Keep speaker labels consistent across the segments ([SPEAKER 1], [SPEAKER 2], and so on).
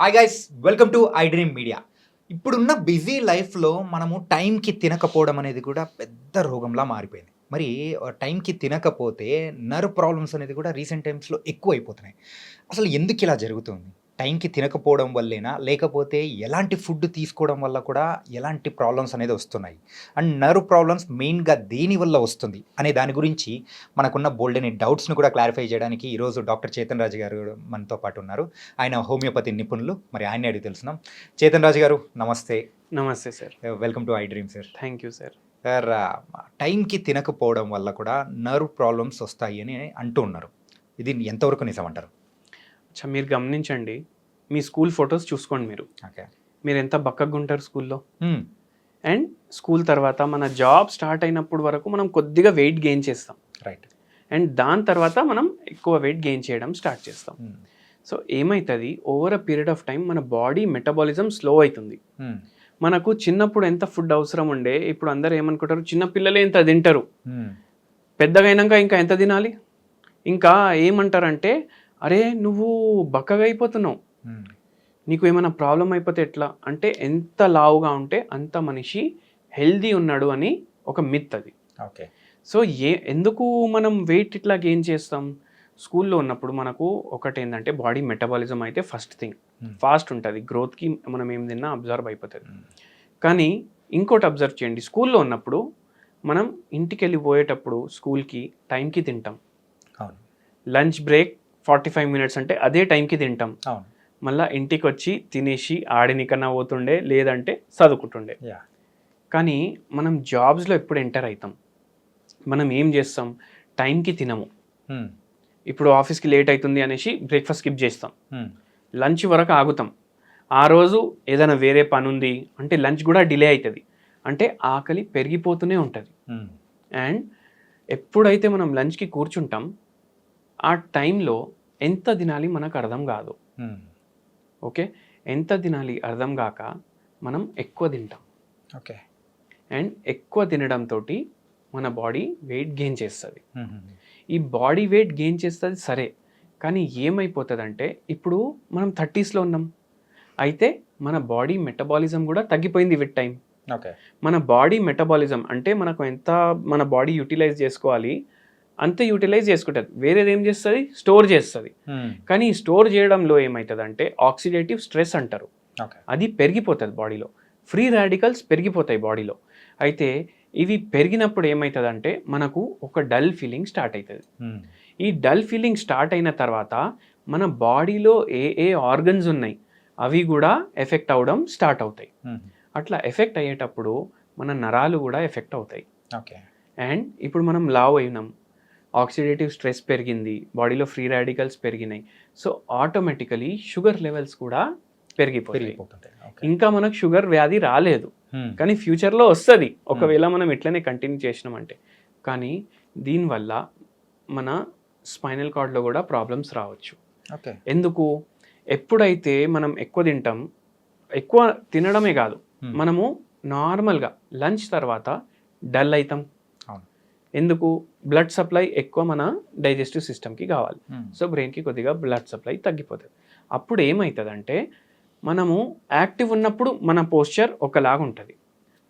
[SPEAKER 1] Hi guys welcome to I Dream Media ఇప్పుడున్న busy లైఫ్లో మనము టైంకి తినకపోవడం అనేది కూడా పెద్ద రోగంలా మారిపోయింది. మరి ఆ టైంకి తినకపోతే నర్వ్ ప్రాబ్లమ్స్ అనేది కూడా రీసెంట్ టైమ్స్లో ఎక్కువ అయిపోతున్నాయి అసలు ఎందుకు ఇలా జరుగుతుంది? టైంకి తినకపోవడం వల్లేనా? లేకపోతే ఎలాంటి ఫుడ్ తీసుకోవడం వల్ల కూడా ఎలాంటి ప్రాబ్లమ్స్ అనేది వస్తున్నాయి? అండ్ నర్వ్ ప్రాబ్లమ్స్ మెయిన్గా దేని వల్ల వస్తుంది? అనే దాని గురించి మనకున్న బోల్డ్ అనే డౌట్స్ను కూడా క్లారిఫై చేయడానికి ఈరోజు డాక్టర్ చేతన్ రాజు గారు మనతో పాటు ఉన్నారు. ఆయన హోమియోపతి నిపుణులు. మరి ఆయన అడిగి తెలుసున్నాం చేతన్ రాజు గారు నమస్తే.
[SPEAKER 2] నమస్తే sir.
[SPEAKER 1] Welcome to I Dream sir
[SPEAKER 2] thank you sir
[SPEAKER 1] sir టైంకి తినకపోవడం వల్ల కూడా నర్వ్ ప్రాబ్లమ్స్ వస్తాయి అని అంటూ ఉన్నారు. ఇది ఎంతవరకు నిజం అంటారు?
[SPEAKER 2] అచ్చా మీరు గమనించండి మీ స్కూల్ ఫొటోస్ చూసుకోండి మీరు.
[SPEAKER 1] ఓకే.
[SPEAKER 2] మీరు ఎంత బక్కగా ఉంటారు స్కూల్లో? అండ్ స్కూల్ తర్వాత మన జాబ్ స్టార్ట్ అయినప్పుడు వరకు మనం కొద్దిగా వెయిట్ గెయిన్ చేస్తాం.
[SPEAKER 1] రైట్.
[SPEAKER 2] అండ్ దాని తర్వాత మనం ఎక్కువ వెయిట్ గెయిన్ చేయడం స్టార్ట్ చేస్తాం. సో ఏమవుతుంది over a period of time మన బాడీ మెటబాలిజం స్లో అవుతుంది మనకు చిన్నప్పుడు ఎంత ఫుడ్ అవసరం ఉండే ఇప్పుడు అందరు ఏమనుకుంటారు? చిన్న పిల్లలే ఎంత తింటారు. పెద్దగా అయినాక ఇంకా ఎంత తినాలి? ఇంకా ఏమంటారంటే అరే నువ్వు బక్కగా అయిపోతున్నావు నీకు ఏమైనా ప్రాబ్లం అయిపోతే ఎట్లా? అంటే ఎంత లావుగా ఉంటే అంత మనిషి హెల్దీ ఉన్నాడు అని ఒక మిత్ అది.
[SPEAKER 1] ఓకే.
[SPEAKER 2] సో ఏ ఎందుకు మనం వెయిట్ ఇట్లా గెయిన్ చేస్తాం? స్కూల్లో ఉన్నప్పుడు మనకు ఒకటి ఏంటంటే బాడీ మెటబాలిజం అయితే ఫస్ట్ థింగ్ ఫాస్ట్ ఉంటుంది. గ్రోత్కి మనం ఏం తిన్నా అబ్జర్వ్ అయిపోతుంది. కానీ ఇంకోటి అబ్జర్వ్ చేయండి. స్కూల్లో ఉన్నప్పుడు మనం ఇంటికి వెళ్ళి పోయేటప్పుడు స్కూల్కి టైంకి తింటాం.
[SPEAKER 1] అవును.
[SPEAKER 2] Lunch break forty five minutes అంటే అదే టైంకి తింటాం. మళ్ళీ ఇంటికి వచ్చి తినేసి ఆడినికన్నా పోతుండే లేదంటే చదువుకుంటుండే
[SPEAKER 1] యా.
[SPEAKER 2] కానీ మనం జాబ్స్లో ఎప్పుడు ఎంటర్ అవుతాం మనం ఏం చేస్తాం? టైంకి తినము. ఇప్పుడు ఆఫీస్కి లేట్ అవుతుంది అనేసి బ్రేక్ఫాస్ట్ స్కిప్ చేస్తాం. లంచ్ వరకు ఆగుతాం. ఆ రోజు ఏదైనా వేరే పని ఉంది అంటే లంచ్ కూడా డిలే అవుతుంది అంటే ఆకలి పెరిగిపోతూనే ఉంటుంది. అండ్ ఎప్పుడైతే మనం లంచ్కి కూర్చుంటాం ఆ టైంలో ఎంత తినాలి మనకు అర్థం కాదు. ఓకే? ఎంత తినాలి అర్థం కాక మనం ఎక్కువ తింటాం.
[SPEAKER 1] ఓకే.
[SPEAKER 2] అండ్ ఎక్కువ తినడంతో మన బాడీ వెయిట్ గెయిన్ చేస్తుంది. ఈ బాడీ వెయిట్ గెయిన్ చేస్తుంది సరే. కానీ ఏమైపోతుందంటే ఇప్పుడు మనం థర్టీస్లో ఉన్నాం. అయితే మన బాడీ మెటబాలిజం కూడా తగ్గిపోయింది విత్ టైం
[SPEAKER 1] ఓకే.
[SPEAKER 2] మన బాడీ మెటబాలిజం అంటే మనకు ఎంత మన బాడీ యూటిలైజ్ చేసుకోవాలి అంత యూటిలైజ్ చేసుకుంటుంది వేరేది ఏం చేస్తుంది? స్టోర్ చేస్తుంది. కానీ స్టోర్ చేయడంలో ఏమవుతుంది అంటే ఆక్సిడేటివ్ స్ట్రెస్ అంటారు. అది పెరిగిపోతుంది బాడీలో. ఫ్రీ రాడికల్స్ పెరిగిపోతాయి బాడీలో. అయితే ఇవి పెరిగినప్పుడు ఏమవుతుందంటే మనకు ఒక డల్ ఫీలింగ్ స్టార్ట్ అవుతుంది ఈ డల్ ఫీలింగ్ స్టార్ట్ అయిన తర్వాత మన బాడీలో ఏ ఏ ఆర్గన్స్ ఉన్నాయి అవి కూడా ఎఫెక్ట్ అవ్వడం స్టార్ట్ అవుతాయి. అట్లా ఎఫెక్ట్ అయ్యేటప్పుడు మన నరాలు కూడా ఎఫెక్ట్ అవుతాయి.
[SPEAKER 1] ఓకే.
[SPEAKER 2] అండ్ ఇప్పుడు మనం లావ్ అయినాం. ఆక్సిడేటివ్ స్ట్రెస్ పెరిగింది బాడీలో ఫ్రీ రాడికల్స్ పెరిగినాయి. సో ఆటోమేటికలీ షుగర్ లెవెల్స్ కూడా
[SPEAKER 1] ఓకే
[SPEAKER 2] ఇంకా మనకు షుగర్ వ్యాధి రాలేదు. కానీ ఫ్యూచర్లో వస్తుంది. ఒకవేళ మనం ఇట్లనే కంటిన్యూ చేసినామంటే. కానీ దీనివల్ల మన స్పైనల్ కార్డ్లో కూడా ప్రాబ్లమ్స్ రావచ్చు. ఎందుకు? ఎప్పుడైతే మనం ఎక్కువ తింటాం ఎక్కువ తినడమే కాదు మనము నార్మల్గా లంచ్ తర్వాత డల్ అవుతాం. ఎందుకు? బ్లడ్ సప్లై ఎక్కువ మన డైజెస్టివ్ సిస్టమ్కి కావాలి. సో బ్రెయిన్కి కొద్దిగా బ్లడ్ సప్లై తగ్గిపోతుంది. అప్పుడు ఏమవుతుందంటే మనము యాక్టివ్ ఉన్నప్పుడు మన పోస్చర్ ఒకలాగా ఉంటుంది.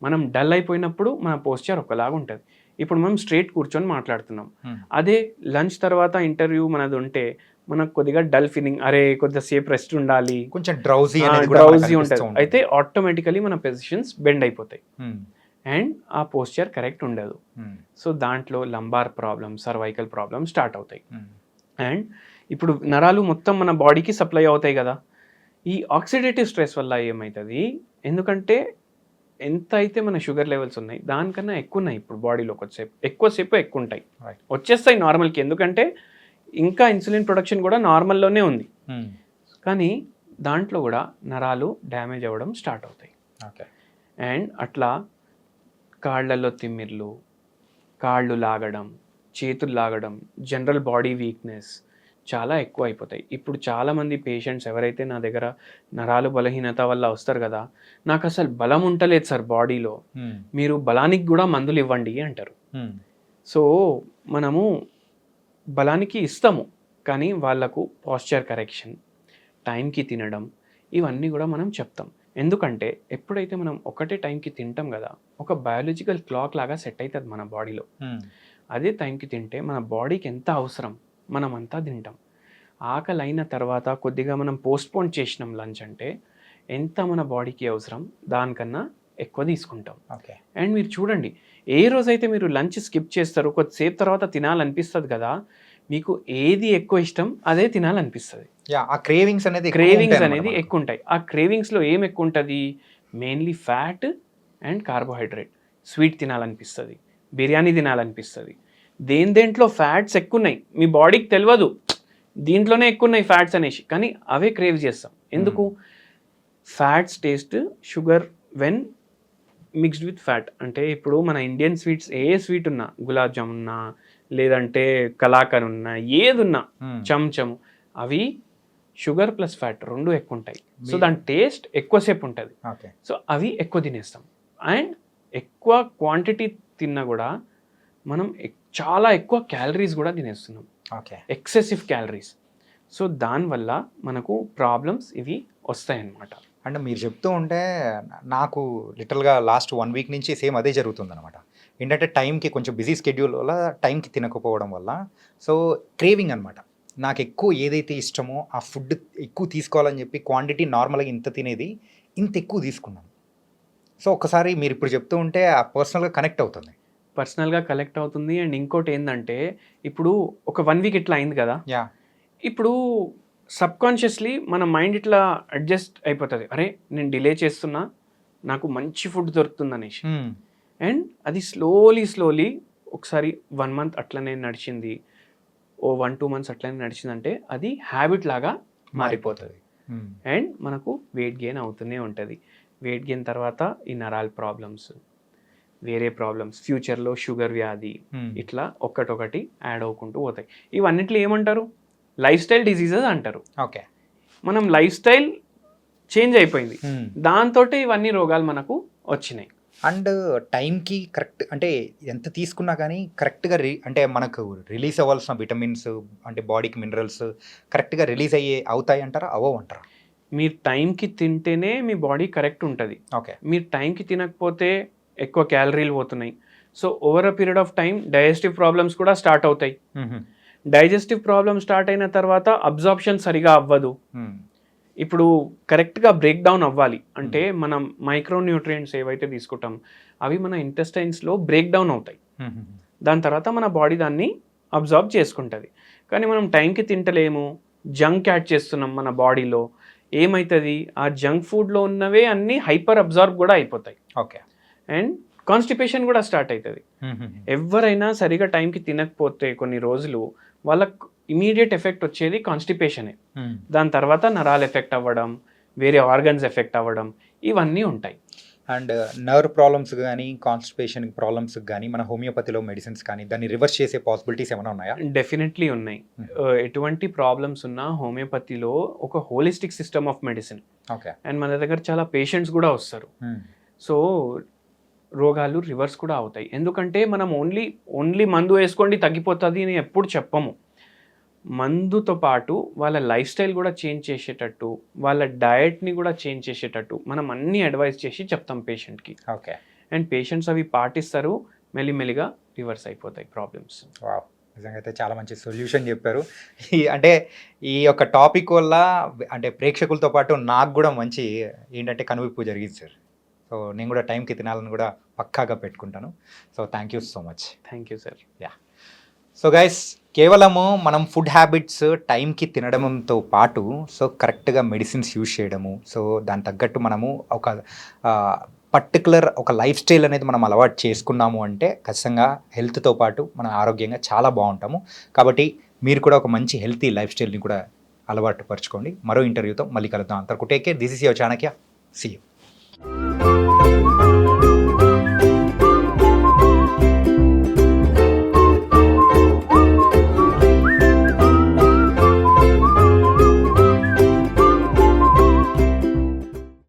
[SPEAKER 2] మనం డల్ అయిపోయినప్పుడు మన పోస్చర్ ఒకలాగా ఉంటుంది. ఇప్పుడు మనం స్ట్రేట్ కూర్చొని మాట్లాడుతున్నాం. అదే లంచ్ తర్వాత ఇంటర్వ్యూ మనది ఉంటే మనకు కొద్దిగా డల్ ఫీలింగ్ అరే కొద్దిసేపు రెస్ట్ ఉండాలి.
[SPEAKER 1] కొంచెం డ్రౌజీ
[SPEAKER 2] డ్రౌజీ ఉంటుంది. అయితే ఆటోమేటికలీ మన పొజిషన్స్ బెండ్ అయిపోతాయి.
[SPEAKER 1] Hmm.
[SPEAKER 2] అండ్ ఆ పోస్చర్ కరెక్ట్ ఉండదు.
[SPEAKER 1] Hmm.
[SPEAKER 2] సో దాంట్లో lumbar problem cervical problem start అవుతాయి.
[SPEAKER 1] Hmm.
[SPEAKER 2] అండ్ ఇప్పుడు నరాలు మొత్తం మన బాడీకి సప్లై అవుతాయి కదా. ఈ ఆక్సిడేటివ్ స్ట్రెస్ వల్ల ఏమవుతుంది ఎందుకంటే ఎంత అయితే మన షుగర్ లెవెల్స్ ఉన్నాయి దానికన్నా ఎక్కువ ఉన్నాయి ఇప్పుడు బాడీలో కొద్దిసేపు. ఎక్కువసేపు ఎక్కువ ఉంటాయి. వచ్చేస్తాయి నార్మల్కి. ఎందుకంటే ఇంకా ఇన్సులిన్ ప్రొడక్షన్ కూడా నార్మల్లోనే ఉంది.
[SPEAKER 1] Hmm.
[SPEAKER 2] కానీ దాంట్లో కూడా నరాలు డ్యామేజ్ అవ్వడం స్టార్ట్ అవుతాయి.
[SPEAKER 1] ఓకే
[SPEAKER 2] అండ్ అట్లా కాళ్ళల్లో తిమ్మిర్లు కాళ్ళు లాగడం చేతులు లాగడం జనరల్ బాడీ వీక్నెస్ చాలా ఎక్కువ అయిపోతాయి ఇప్పుడు చాలామంది పేషెంట్స్ ఎవరైతే నా దగ్గర నరాలు బలహీనత వల్ల వస్తారు కదా నాకు అసలు బలం ఉంటలేదు సార్ బాడీలో. మీరు బలానికి కూడా మందులు ఇవ్వండి అంటారు. సో మనము బలానికి ఇస్తాము కానీ వాళ్ళకు పాస్చర్ కరెక్షన్ టైంకి తినడం ఇవన్నీ కూడా మనం చెప్తాం ఎందుకంటే ఎప్పుడైతే మనం ఒకటే టైంకి తింటాం కదా ఒక బయాలజికల్ క్లాక్ లాగా సెట్ అవుతుంది మన బాడీలో. అదే టైంకి తింటే మన బాడీకి ఎంత అవసరం మనం అంతా తింటాం. ఆకలి అయిన తర్వాత కొద్దిగా మనం పోస్ట్పోన్ చేసినాం లంచ్ అంటే ఎంత మన బాడీకి అవసరం దానికన్నా ఎక్కువ తీసుకుంటాం.
[SPEAKER 1] ఓకే.
[SPEAKER 2] అండ్ మీరు చూడండి ఏ రోజైతే మీరు లంచ్ స్కిప్ చేస్తారో కొద్దిసేపు తర్వాత తినాలనిపిస్తుంది కదా మీకు ఏది ఎక్కువ ఇష్టం అదే తినాలనిపిస్తుంది.
[SPEAKER 1] యా ఆ క్రేవింగ్స్ అనేది
[SPEAKER 2] క్రేవింగ్స్ అనేది ఎక్కువ ఉంటాయి ఆ క్రేవింగ్స్లో ఏం ఎక్కువ ఉంటుంది mainly fat and carbohydrate. Sweet తినాలనిపిస్తుంది బిర్యానీ తినాలనిపిస్తుంది. దేని దేంట్లో ఫ్యాట్స్ ఎక్కువ ఉన్నాయి మీ బాడీకి తెలియదు దీంట్లోనే ఎక్కువ ఉన్నాయి ఫ్యాట్స్ అనేసి. కానీ అవే క్రేవ్ చేస్తాం. ఎందుకు? Fats taste sugar when mixed with fat. అంటే ఇప్పుడు మన ఇండియన్ స్వీట్స్ ఏ స్వీట్ ఉన్నా గులాబ్ జామ్ ఉన్నా లేదంటే కలాకర్ ఉన్నా ఏది ఉన్నా
[SPEAKER 1] మ్మ్.
[SPEAKER 2] చంచము అవి షుగర్ ప్లస్ ఫ్యాట్ రెండు ఎక్కువ ఉంటాయి సో దాని టేస్ట్ ఎక్కువసేపు ఉంటుంది
[SPEAKER 1] ఓకే.
[SPEAKER 2] సో అవి ఎక్కువ తినేస్తాం. అండ్ ఎక్కువ క్వాంటిటీ తిన్నా కూడా మనం చాలా ఎక్కువ క్యాలరీస్ కూడా తినేస్తున్నాం.
[SPEAKER 1] ఓకే.
[SPEAKER 2] Excessive calories. సో దానివల్ల మనకు ప్రాబ్లమ్స్ ఇవి వస్తాయన్నమాట.
[SPEAKER 1] అంటే మీరు చెప్తూ ఉంటే నాకు లిటరల్గా లాస్ట్ వన్ వీక్ నుంచి సేమ్ అదే జరుగుతుంది అనమాట ఏంటంటే టైంకి కొంచెం బిజీ స్కెడ్యూల్ వల్ల టైంకి తినకపోవడం వల్ల. సో క్రేవింగ్ అనమాట నాకు ఎక్కువ ఏదైతే ఇష్టమో ఆ ఫుడ్ ఎక్కువ తీసుకోవాలని చెప్పి క్వాంటిటీ నార్మల్గా ఇంత తినేది ఇంత ఎక్కువ తీసుకున్నాను. సో ఒకసారి మీరు ఇప్పుడు చెప్తూ ఉంటే ఆ పర్సనల్గా కనెక్ట్ అవుతుంది.
[SPEAKER 2] పర్సనల్గా కలెక్ట్ అవుతుంది. అండ్ ఇంకోటి ఏంటంటే ఇప్పుడు ఒక వన్ వీక్ ఇట్లా అయింది కదా.
[SPEAKER 1] యా.
[SPEAKER 2] ఇప్పుడు సబ్కాన్షియస్లీ మన మైండ్ ఇట్లా అడ్జస్ట్ అయిపోతుంది. అరే నేను డిలే చేస్తున్నా నాకు మంచి ఫుడ్ దొరుకుతుంది అనేసి అండ్ అది స్లోలీ స్లోలీ ఒకసారి వన్ మంత్ అట్లనే నడిచింది. ఓ వన్ టూ మంత్స్ అట్లనే నడిచిందంటే అది హ్యాబిట్ లాగా మారిపోతుంది. అండ్ మనకు వెయిట్ గెయిన్ అవుతూనే ఉంటుంది. వెయిట్ గెయిన్ తర్వాత ఈ నరాల ప్రాబ్లమ్స్ వేరే ప్రాబ్లమ్స్ ఫ్యూచర్లో షుగర్ వ్యాధి ఇట్లా ఒక్కటొకటి యాడ్ అవ్వకుంటూ పోతాయి. ఇవన్నిట్లో ఏమంటారు? లైఫ్ స్టైల్ డిసీజెస్ అంటారు.
[SPEAKER 1] ఓకే.
[SPEAKER 2] మనం లైఫ్ స్టైల్ చేంజ్ అయిపోయింది. దాంతో ఇవన్నీ రోగాలు మనకు వచ్చినాయి.
[SPEAKER 1] అండ్ టైంకి కరెక్ట్ అంటే ఎంత తీసుకున్నా కానీ కరెక్ట్గా రి అంటే మనకు రిలీజ్ అవ్వాల్సిన విటమిన్స్ అంటే బాడీకి మినరల్స్ కరెక్ట్గా రిలీజ్ అయ్యే అవుతాయి అంటారా అవ్వవు అంటారా?
[SPEAKER 2] మీరు టైంకి తింటేనే మీ బాడీ కరెక్ట్ ఉంటుంది.
[SPEAKER 1] ఓకే.
[SPEAKER 2] మీరు టైంకి తినకపోతే ఎక్కువ క్యాలరీలు పోతున్నాయి. So over a period of time digestive problems కూడా స్టార్ట్ అవుతాయి. డైజెస్టివ్ ప్రాబ్లమ్ స్టార్ట్ అయిన తర్వాత అబ్జార్ప్షన్ సరిగా అవ్వదు. ఇప్పుడు కరెక్ట్గా బ్రేక్ డౌన్ అవ్వాలి. అంటే మనం మైక్రో న్యూట్రియంట్స్ ఏవైతే తీసుకుంటాం అవి మన ఇంటెస్టైన్స్లో బ్రేక్ డౌన్ అవుతాయి. దాని తర్వాత మన బాడీ దాన్ని అబ్జార్బ్ చేసుకుంటుంది. కానీ మనం టైంకి తింటలేము జంక్ యాడ్ చేస్తున్నాం మన బాడీలో ఏమవుతుంది ఆ జంక్ ఫుడ్లో ఉన్నవే అన్నీ హైపర్ అబ్జార్బ్ కూడా అయిపోతాయి.
[SPEAKER 1] ఓకే.
[SPEAKER 2] అండ్ కాన్స్టిపేషన్ కూడా స్టార్ట్ అవుతుంది ఎవరైనా సరిగా టైంకి తినకపోతే కొన్ని రోజులు వాళ్ళకు ఇమీడియట్ ఎఫెక్ట్ వచ్చేది కాన్స్టిపేషనే దాని తర్వాత నరాలు ఎఫెక్ట్ అవ్వడం వేరే ఆర్గన్స్ ఎఫెక్ట్ అవ్వడం ఇవన్నీ ఉంటాయి.
[SPEAKER 1] అండ్ నర్వ్ ప్రాబ్లమ్స్ కానీ కాన్స్టిపేషన్ ప్రాబ్లమ్స్ కానీ మన హోమియోపతిలో మెడిసిన్స్ కానీ దాన్ని రివర్స్ చేసే పాసిబిలిటీస్ ఏమైనా ఉన్నాయా?
[SPEAKER 2] డెఫినెట్లీ ఉన్నాయి.
[SPEAKER 1] Hmm.
[SPEAKER 2] Uh, ఎటువంటి ప్రాబ్లమ్స్ ఉన్నా హోమియోపతిలో ఒక holistic system of medicine
[SPEAKER 1] okay
[SPEAKER 2] and మన దగ్గర చాలా పేషెంట్స్ కూడా వస్తారు. సో రోగాలు రివర్స్ కూడా అవుతాయి. ఎందుకంటే మనం ఓన్లీ ఓన్లీ మందు వేసుకోండి తగ్గిపోతుంది అని ఎప్పుడు చెప్పము. మందుతో పాటు వాళ్ళ లైఫ్ స్టైల్ కూడా చేంజ్ చేసేటట్టు వాళ్ళ డయట్ని కూడా చేంజ్ చేసేటట్టు మనం అన్ని అడ్వైస్ చేసి చెప్తాం పేషెంట్కి.
[SPEAKER 1] ఓకే.
[SPEAKER 2] అండ్ పేషెంట్స్ అవి పాటిస్తారు మెల్లిమెల్లిగా రివర్స్ అయిపోతాయి ప్రాబ్లమ్స్.
[SPEAKER 1] నిజంగా అయితే చాలా మంచి సొల్యూషన్ చెప్పారు. ఈ అంటే ఈ యొక్క టాపిక్ వల్ల అంటే ప్రేక్షకులతో పాటు నాకు కూడా మంచి ఏంటంటే కనువిప్పు జరిగింది సార్. సో నేను కూడా టైంకి తినాలని కూడా పక్కాగా పెట్టుకుంటాను. So thank you so much.
[SPEAKER 2] Thank you. Sir
[SPEAKER 1] so guys కేవలము మనం ఫుడ్ హ్యాబిట్స్ టైంకి తినడంతో పాటు సో కరెక్ట్గా మెడిసిన్స్ యూజ్ చేయడము సో దాని తగ్గట్టు మనము ఒక పర్టికులర్ ఒక లైఫ్ స్టైల్ అనేది మనం అలవాటు చేసుకున్నాము అంటే ఖచ్చితంగా హెల్త్తో పాటు మనం ఆరోగ్యంగా చాలా బాగుంటాము. కాబట్టి మీరు కూడా ఒక మంచి హెల్తీ లైఫ్ స్టైల్ని కూడా అలవాటు పరచుకోండి. మరో ఇంటర్వ్యూతో మళ్ళీ కలుద్దాం. అంతవరకు take care this is your Chanakya see you